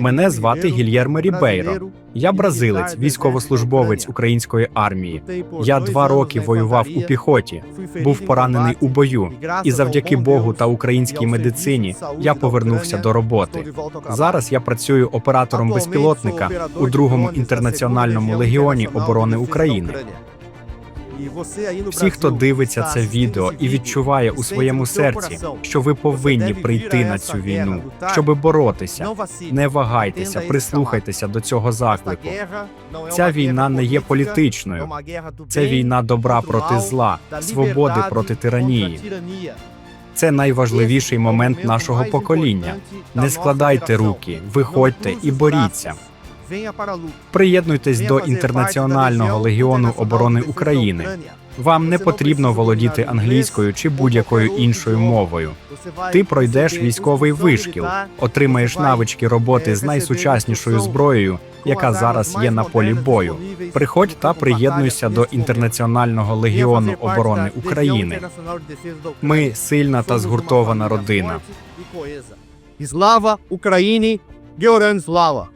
Мене звати Гільєрмо Рібейро. Я бразилець, військовослужбовець української армії. Я два роки воював у піхоті, був поранений у бою, і завдяки Богу та українській медицині я повернувся до роботи. Зараз я працюю оператором безпілотника у другому інтернаціональному легіоні оборони України. Всі, хто дивиться це відео і відчуває у своєму серці, що ви повинні прийти на цю війну, щоби боротися. Не вагайтеся, прислухайтеся до цього заклику. Ця війна не є політичною. Це війна добра проти зла, свободи проти тиранії. Це найважливіший момент нашого покоління. Не складайте руки, виходьте і боріться. Приєднуйтесь до інтернаціонального легіону оборони України. Вам не потрібно володіти англійською чи будь-якою іншою мовою. Ти пройдеш військовий вишкіл, отримаєш навички роботи з найсучаснішою зброєю, яка зараз є на полі бою. Приходь та приєднуйся до інтернаціонального легіону оборони України. Ми сильна та згуртована родина. І слава Україні! Героям слава!